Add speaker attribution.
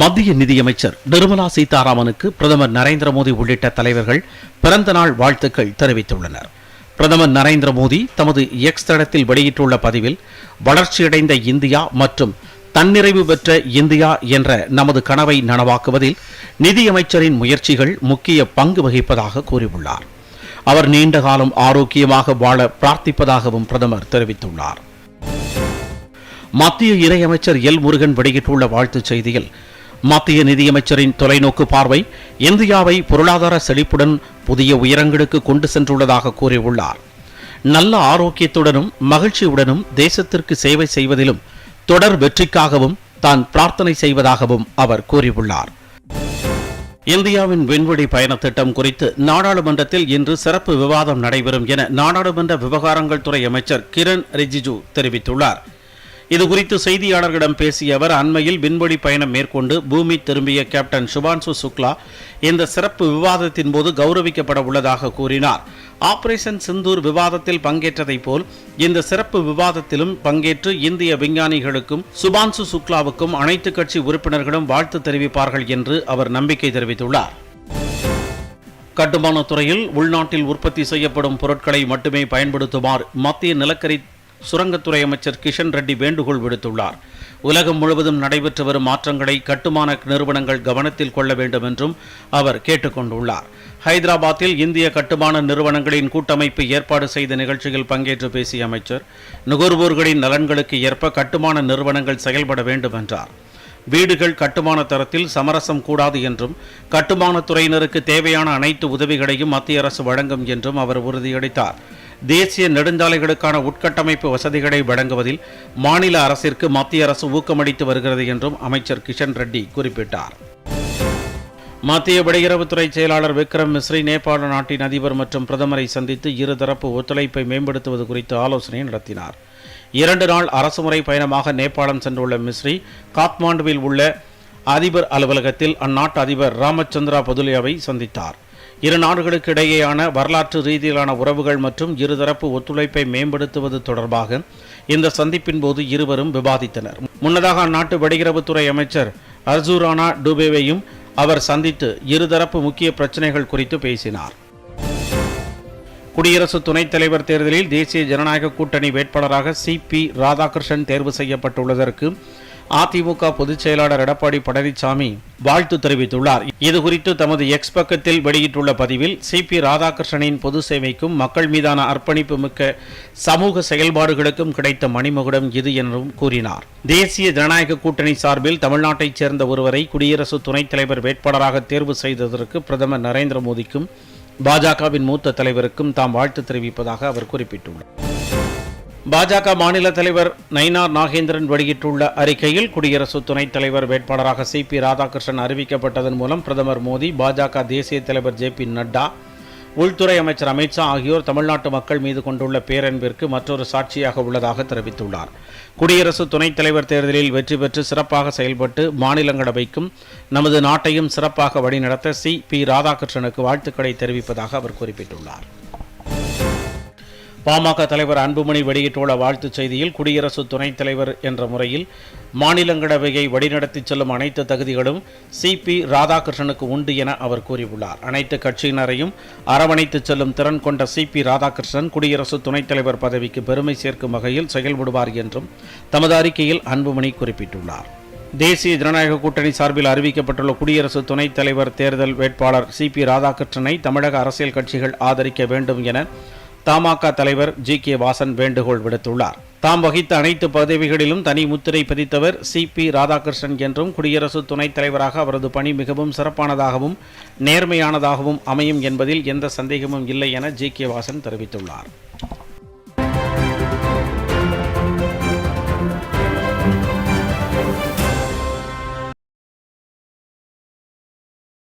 Speaker 1: மத்திய நிதியமைச்சர் நிர்மலா சீதாராமனுக்கு பிரதமர் நரேந்திர மோடி உள்ளிட்ட தலைவர்கள் பிறந்த நாள் வாழ்த்துக்கள் தெரிவித்துள்ளனர் பிரதமர் நரேந்திர மோடி தமது எக்ஸ் தடத்தில் வெளியிட்டுள்ள பதிவில் வளர்ச்சியடைந்த இந்தியா மற்றும் தன்னிறைவு பெற்ற இந்தியா என்ற நமது கனவை நனவாக்குவதில் நிதியமைச்சரின் முயற்சிகள் முக்கிய பங்கு வகிப்பதாக கூறியுள்ளார் அவர் நீண்ட காலம் ஆரோக்கியமாக வாழ பிரார்த்திப்பதாகவும் பிரதமர் தெரிவித்துள்ளார் மத்திய இணையமைச்சர் எல் முருகன் வெளியிட்டுள்ள வாழ்த்துச் செய்தியில் மத்திய நிதியமைச்சரின் தொலைநோக்கு பார்வை இந்தியாவை பொருளாதார செழிப்புடன் புதிய உயரங்களுக்கு கொண்டு சென்றுள்ளதாக கூறியுள்ளார் நல்ல ஆரோக்கியத்துடனும் மகிழ்ச்சியுடனும் தேசத்திற்கு சேவை செய்வதிலும் தொடர் வெற்றிக்காகவும் தான் பிரார்த்தனை செய்வதாகவும் அவர் கூறியுள்ளார் இந்தியாவின் விண்வெளி பயணத்திட்டம் குறித்து நாடாளுமன்றத்தில் இன்று சிறப்பு விவாதம் நடைபெறும் என நாடாளுமன்ற விவகாரங்கள் துறை அமைச்சர் கிரண் ரிஜிஜு தெரிவித்துள்ளார் இது குறித்து செய்தியாளர்களிடம் பேசிய அவர் அண்மையில் விண்வெளி பயணம் மேற்கொண்டு பூமி திரும்பிய கேப்டன் சுபான்சு சுக்லா இந்த சிறப்பு விவாதத்தின் போது கௌரவிக்கப்பட உள்ளதாக கூறினார் ஆபரேஷன் சிந்தூர் விவாதத்தில் பங்கேற்றதைப் போல் இந்த சிறப்பு விவாதத்திலும் பங்கேற்று இந்திய விஞ்ஞானிகளுக்கும் சுபான்சு சுக்லாவுக்கும் அனைத்து கட்சி உறுப்பினர்களும் வாழ்த்து தெரிவிப்பார்கள் என்று அவர் நம்பிக்கை தெரிவித்துள்ளார் கட்டுமானத் துறையில் உள்நாட்டில் உற்பத்தி செய்யப்படும் பொருட்களை மட்டுமே பயன்படுத்துமாறு மத்திய நிலக்கரி சுரங்கத்துறை அமைச்சர் கிஷன் ரெட்டி வேண்டுகோள் விடுத்துள்ளார் உலகம் முழுவதும் நடைபெற்று வரும் மாற்றங்களை கட்டுமான நிறுவனங்கள் கவனத்தில் கொள்ள வேண்டும் என்றும் அவர் கேட்டுக்கொண்டுள்ளார் ஹைதராபாத்தில் இந்திய கட்டுமான நிறுவனங்களின் கூட்டமைப்பு ஏற்பாடு செய்த நிகழ்ச்சியில் பங்கேற்று பேசிய அமைச்சர் நுகர்வோர்களின் நலன்களுக்கு ஏற்ப கட்டுமான நிறுவனங்கள் செயல்பட வேண்டும் என்றார் வீடுகள் கட்டுமான தரத்தில் சமரசம் கூடாது என்றும் கட்டுமானத் துறையினருக்கு தேவையான அனைத்து உதவிகளையும் மத்திய அரசு வழங்கும் என்றும் அவர் உறுதியளித்தார் தேசிய நெடுஞ்சாலைகளுக்கான உட்கட்டமைப்பு வசதிகளை வழங்குவதில் மாநில அரசிற்கு மத்திய அரசு ஊக்கமளித்து வருகிறது என்றும் அமைச்சர் கிஷன் ரெட்டி குறிப்பிட்டார் மத்திய வெளியுறவுத்துறை செயலாளர் விக்ரம் மிஸ்ரி நேபாள நாட்டின் அதிபர் மற்றும் பிரதமரை சந்தித்து இருதரப்பு ஒத்துழைப்பை மேம்படுத்துவது குறித்து ஆலோசனை நடத்தினார் இரண்டு நாள் அரசுமுறை பயணமாக நேபாளம் சென்றுள்ள மிஸ்ரி காத்மாண்டுவில் உள்ள அதிபர் அலுவலகத்தில் அந்நாட்டு அதிபர் ராமச்சந்திரா பதுலியாவை சந்தித்தார் இரு நாடுகளுக்கு இடையேயான வரலாற்று ரீதியிலான உறவுகள் மற்றும் இருதரப்பு ஒத்துழைப்பை மேம்படுத்துவது தொடர்பாக இந்த சந்திப்பின் போது இருவரும் விவாதித்தனர் முன்னதாக அந்நாட்டு வெளியுறவுத்துறை அமைச்சர் அர்ஜூரானா டூபேவையும் அவர் சந்தித்து இருதரப்பு முக்கிய பிரச்சினைகள் குறித்து பேசினார் குடியரசு துணைத் தலைவர் தேர்தலில் தேசிய ஜனநாயக கூட்டணி வேட்பாளராக சி பி ராதாகிருஷ்ணன் தேர்வு செய்யப்பட்டுள்ளதற்கு அதிமுக பொதுச் செயலாளர் எடப்பாடி பழனிசாமி வாழ்த்து தெரிவித்துள்ளார் இதுகுறித்து தமது எக்ஸ் பக்கத்தில் வெளியிட்டுள்ள பதிவில் சி பி ராதாகிருஷ்ணனின் பொது சேவைக்கும் மக்கள் மீதான அர்ப்பணிப்பு மிக்க சமூக செயல்பாடுகளுக்கும் கிடைத்த மணிமகுடம் இது என்றும் கூறினார் தேசிய ஜனநாயக கூட்டணி சார்பில் தமிழ்நாட்டைச் சேர்ந்த ஒருவரை குடியரசு துணைத் தலைவர் வேட்பாளராக தேர்வு செய்ததற்கு பிரதமர் நரேந்திர மோடிக்கும் பாஜகவின் மூத்த தலைவருக்கும் தாம் வாழ்த்து தெரிவிப்பதாக அவர் குறிப்பிட்டுள்ளார் பாஜக மாநில தலைவர் நயினார் நாகேந்திரன் வெளியிட்டுள்ள அறிக்கையில் குடியரசு துணைத் தலைவர் வேட்பாளராக சி பி ராதாகிருஷ்ணன் அறிவிக்கப்பட்டதன் மூலம் பிரதமர் மோடி பாஜக தேசிய தலைவர் ஜே பி நட்டா உள்துறை அமைச்சர் அமித்ஷா ஆகியோர் தமிழ்நாட்டு மக்கள் மீது கொண்டுள்ள பேரன்பிற்கு மற்றொரு சாட்சியாக உள்ளதாக தெரிவித்துள்ளார் குடியரசு துணைத் தலைவர் தேர்தலில் வெற்றி பெற்று சிறப்பாக செயல்பட்டு மாநிலங்களவைக்கும் நமது நாட்டையும் சிறப்பாக வழிநடத்த சி பி ராதாகிருஷ்ணனுக்கு வாழ்த்துக்களை தெரிவிப்பதாக அவர் குறிப்பிட்டுள்ளார் பாமக தலைவர் அன்புமணி வெளியிட்டுள்ள வாழ்த்துச் செய்தியில் குடியரசு துணைத் தலைவர் என்ற முறையில் மாநிலங்களவையை வழிநடத்தி செல்லும் அனைத்து தகுதிகளும் சிபி ராதாகிருஷ்ணனுக்கு உண்டு என அவர் கூறியுள்ளார் அனைத்து கட்சியினரையும் அரவணைத்து செல்லும் திறன் கொண்ட சிபி ராதாகிருஷ்ணன் குடியரசு துணைத் தலைவர் பதவிக்கு பெருமை சேர்க்கும் வகையில் செயல்படுவார் என்றும் தமது அறிக்கையில் அன்புமணி குறிப்பிட்டுள்ளார் தேசிய ஜனநாயக கூட்டணி சார்பில் அறிவிக்கப்பட்டுள்ள குடியரசு துணைத் தலைவர் தேர்தல் வேட்பாளர் சிபி ராதாகிருஷ்ணனை தமிழக அரசியல் கட்சிகள் ஆதரிக்க வேண்டும் என தமாக தலைவர் ஜி கே வாசன் வேண்டுகோள் விடுத்துள்ளார் தாம் வகித்த அனைத்து பதவிகளிலும் தனி முத்திரை பதித்தவர் சி பி ராதாகிருஷ்ணன் என்றும் குடியரசு துணைத் தலைவராக அவரது பணி மிகவும் சிறப்பானதாகவும் நேர்மையானதாகவும் அமையும் என்பதில் எந்த சந்தேகமும் இல்லை என ஜி கே வாசன் தெரிவித்துள்ளார்